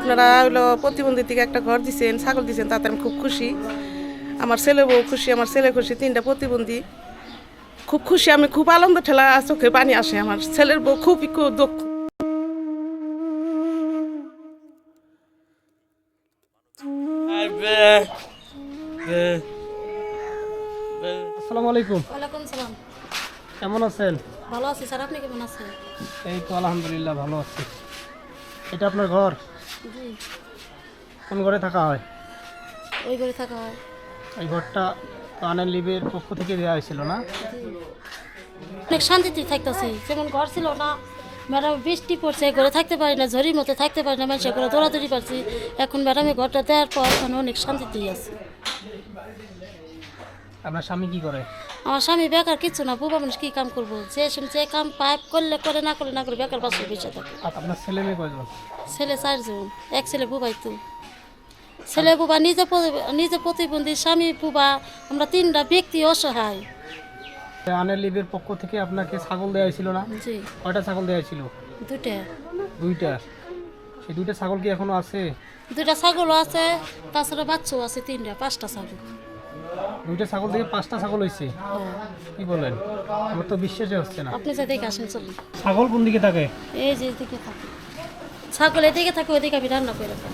আপনারা হলো প্রতিবন্ধী থেকে একটা ঘর দিছেন ছাগল দিছেন তাতে আমি খুব খুশি। আমার ছেলে বউ খুশি আমার ছেলে খুশি তিনটা প্রতিবন্ধী। খুব খুশি আমি খুব আনন্দ ঠেলা চোখে পানি আসে আমার ছেলের বউ খুবই খুব দুঃখ। আসসালামু আলাইকুম। ওয়ালাইকুম সালাম। কেমন আছেন? ভালো আছি স্যার আপনি কেমন আছেন? এই তো আলহামদুলিল্লাহ ভালো আছি। এটা আপনার ঘর? জি। কোন ঘরে থাকা হয়? ওই ঘরে থাকা হয়। এই ঘরটা আনের লিবের পক্ষ থেকে দেওয়া হয়েছিল না? অনেক শান্তিতে থাকতেছি। যেমন ঘর ছিল না ম্যাডাম বৃষ্টি পড়ছে ঘরে থাকতে পারি না ঝড়ির মতো থাকতে পারি না মানুষের ঘরে দৌড়াদৌড়ি পারছি এখন ম্যাডামের ঘরটা দেওয়ার পর এখন অনেক শান্তিতেই আছে। আপনার স্বামী কি করে? আমার স্বামী বেকার কিছু না বুবা মানুষ কী কাম করব? যে যে কাম পাইপ করলে করে না করে না করে বেকার বাসে বসে থাকে। আপনার ছেলে মেয়ে কয়জন? ছেলে চারজন এক ছেলে বুবাই তো ছেলে বুবা নিজে নিজে প্রতিবন্ধী স্বামী বুবা আমরা তিনটা ব্যক্তি অসহায়। আনের লিবের পক্ষ থেকে আপনাকে ছাগল দেওয়া হয়েছিল না? জি। কয়টা ছাগল দেওয়া হয়েছিল? দুটা দুইটা। সেই দুইটা ছাগল কি এখনও আছে? দুটা ছাগলও আছে তাছাড়া বাচ্চাও আছে তিনটা পাঁচটা ছাগল। দুইটা ছাগল থেকে পাঁচটা ছাগল হয়েছে হ্যাঁ। কি বলেন? আমার তো বিশ্বাসই হচ্ছে না। আপনি যে দেখে আসেন চলুন। ছাগল কোন দিকে থাকে? এই যে এদিকে থাকে। ছাগল এদিকে থাকে ওইদিকে আমি রান্না করে রাখি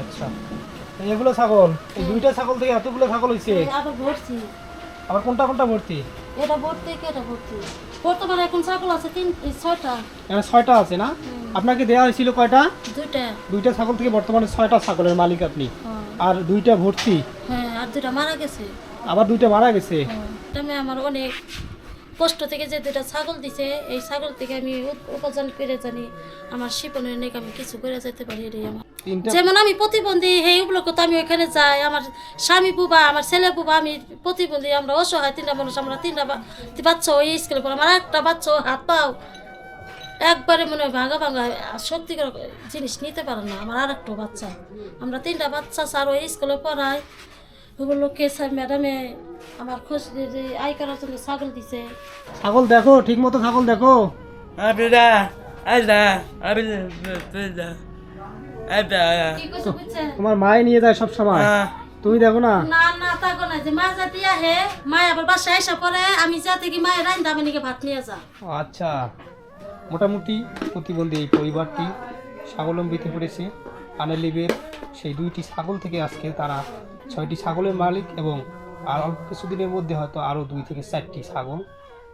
আচ্ছা। এগুলো ছাগল? এই দুইটা ছাগল থেকে এতগুলো ছাগল হয়েছে আবার ভর্তি। আবার কোনটা কোনটা ভর্তি? এটা ভর্তি এটা ভর্তি? বর্তমানে এখন ছাগল আছে তিন ছয়টা। এখানে ছয়টা আছে না? আপনাকে দেওয়া হয়েছিল কয়টা? দুইটা। দুইটা ছাগল থেকে বর্তমানে ছয়টা ছাগলের মালিক আপনি। হ্যাঁ। আর দুইটা ভর্তি। হ্যাঁ আর দুইটা মারা গেছে। আবার দুইটা মারা গেছে? হ্যাঁ। আমি আমার অনেক কষ্ট থেকে যে দুইটা ছাগল দিছে এই ছাগল থেকে আমি উপার্জন করে জানি আমার শিপনের নেক আমি কিছু করে যেতে পারি এটাই আমার। যেমন আমি প্রতিবন্ধী এই উপলক্ষ তো আমি ওইখানে যাই। আমার স্বামী বুবা আমার ছেলে বুবা আমি প্রতিবন্ধী আমরা অসহায় তিনটা মানুষ আমরা তিনটা বাচ্চা ওই স্কুলে পড়ে। আমার একটা বাচ্চা ও হাত পাও। একবারে মনে হয় ভাঙা ভাঙা আর সত্যিকার জিনিস নিতে পারে না। আমার আর একটা বাচ্চা। আমরা তিনটা বাচ্চা স্যার ওই স্কুলে পড়াই। কে স্যার ম্যাডামে আমার খোঁজ যে আই করার জন্য ছাগল দিছে। ছাগল দেখো ঠিক মতো ছাগল দেখো। Abida, Ada, Abida, তোমার মায়ে নিয়ে যায় সব সময়। তুমি দেখো না। না না তা না যে মা যাতে আহে মা আবার বাসায় আইসা পরে আমি যা থেকে মায়ের রাইন দামে নিকে ভাত নিয়ে যা। ও, আচ্ছা। মোটামুটি প্রতিবন্ধী এই পরিবারটি স্বাবলম্বিতে পড়েছে আনের লিবের সেই দুইটি ছাগল থেকে আজকে তারা ছয়টি ছাগলের মালিক এবং আর অল্প কিছুদিনের মধ্যে হয়তো আরও দুই থেকে চারটি ছাগল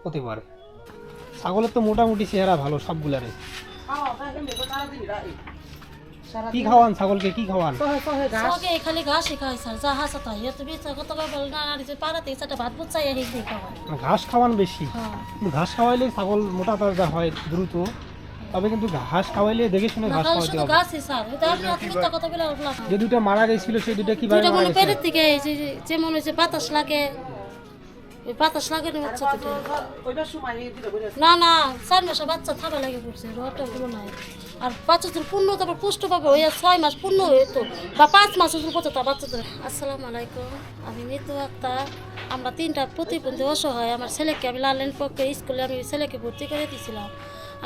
হতে পারে। ছাগলের তো মোটামুটি চেহারা ভালো সবগুলারে কি খাওয়ান ছাগলকে? কি খাওয়ান? সঙ্গে খালি ঘাসই খাই স্যার যা হাসা তাই। এত বেশ কত বল না আর যে পাড়াতে সেটা ভাত বুঝ চাই হেক দিয়ে খাওয়া ঘাস খাওয়ান বেশি। হ্যাঁ। ঘাস খাওয়াইলে ছাগল মোটা তাজা হয় দ্রুত। তবে কিন্তু ঘাস খাওয়াইলে দেখে শুনে ঘাস শুধু হবে। ঘাসই স্যার এটা আপনি অত মিথ্যা কথা বলে উঠলা যে দুটো মারা গেছিল সেই দুটো কীভাবে মারা মনে গেছে পেটের থেকে এই যে ওই যে বাতাস লাগে ওই বাতাস লাগে না বাচ্চা না না চার মাসে বাচ্চা থাকা লাগে পড়ছে রটা গুলো নাই আর বাচ্চাদের পূর্ণ তারপর পুষ্ট পাবে ওই ছয় মাস পূর্ণ হইতো বা পাঁচ মাস পর্যন্ত বাচ্চাদের। আসসালামু আলাইকুম আমি মিতু আত্মা আমরা তিনটা প্রতিবন্ধী অসহায় আমার ছেলেকে আমি লালেন পক্ষে স্কুলে আমি ছেলেকে ভর্তি করে দিয়েছিলাম।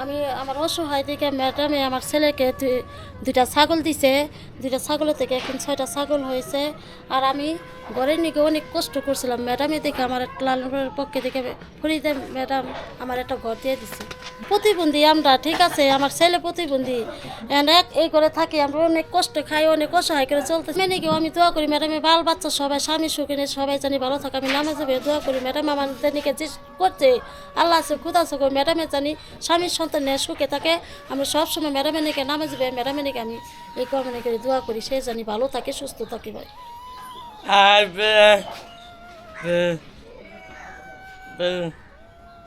আমি আমার অসহায় থেকে ম্যাডামে আমার ছেলেকে দুই- দুইটা ছাগল দিছে। দুইটা ছাগলের থেকে এখন ছয়টা ছাগল হয়েছে। আর আমি ঘরের নিকে অনেক কষ্ট করছিলাম। ম্যাডামে দেখে আমার লালনের পক্ষে দেখে ফুরিতে ম্যাডাম আমার একটা ঘর দিয়ে দিছে। প্রতিবন্ধী আমরা, ঠিক আছে? আমার ছেলে প্রতিবন্ধী। এক এই করে থাকি আমরা অনেক কষ্ট খাই অনেক অসহায় করে চলতে মেনে গিয়েও আমি দোয়া করি ম্যাডামে বাল বাচ্চা সবাই স্বামী সুখে নিয়ে সবাই জানি ভালো থাকে। আমি নামে যাবে দোয়া করি ম্যাডাম আমার জানিকে যে করছে আল্লাহ আছে খুদ আছে ম্যাডামে জানি স্বামীর সন্তান নিয়ে সুখে থাকে। আমি সবসময় ম্যাডামে নিকে নামে যাবে ম্যাডামে নিকে আমি এই কর্মে করে দোয়া করি সে জানি ভালো থাকে সুস্থ থাকে ভাই।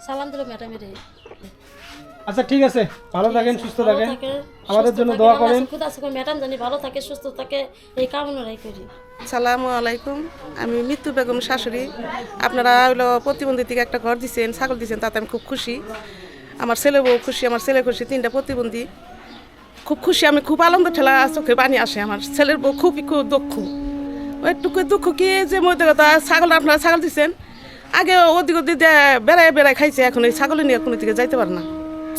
সালাম দিল ম্যাডামের আচ্ছা ঠিক আছে। ভালো থাকেন সুস্থ থাকেন। আমাদের জন্য দোয়া করেন। ম্যাডাম জানি ভালো থাকে সুস্থ থাকে এই কামনারাই করি। সালামু আলাইকুম। আমি মৃত্যু বেগম শাশুড়ি। আপনারা হলো প্রতিবন্ধী থেকে একটা ঘর দিছেন ছাগল দিছেন তাতে আমি খুব খুশি। আমার ছেলে বউ খুশি আমার ছেলে খুশি তিনটা প্রতিবন্ধী। খুব খুশি আমি খুব আনন্দ ঠেলা চোখে পানি আসে। আমার ছেলের বউ খুবই খুব দুঃখ। ওইটুকু দুঃখ কি যে মধ্যে কথা ছাগল আপনারা ছাগল দিচ্ছেন আগে ওদিক ওদিক দিয়ে বেড়ায় বেড়ায় খাইছে এখন এই ছাগল নিয়ে কোনো দিকে যাইতে পারে না।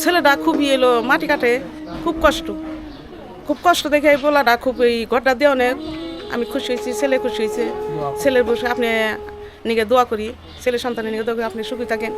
ছেলেটা খুবই এলো মাটি কাটে খুব কষ্ট। খুব কষ্ট দেখে এই বলাটা খুব এই ঘরটা দিয়ে অনেক আমি খুশি হয়েছি ছেলে খুশি হয়েছে। ছেলের বসে আপনি নিগে দোয়া করি ছেলে সন্তানের নিজে দোয়া করি আপনি সুখী থাকেন।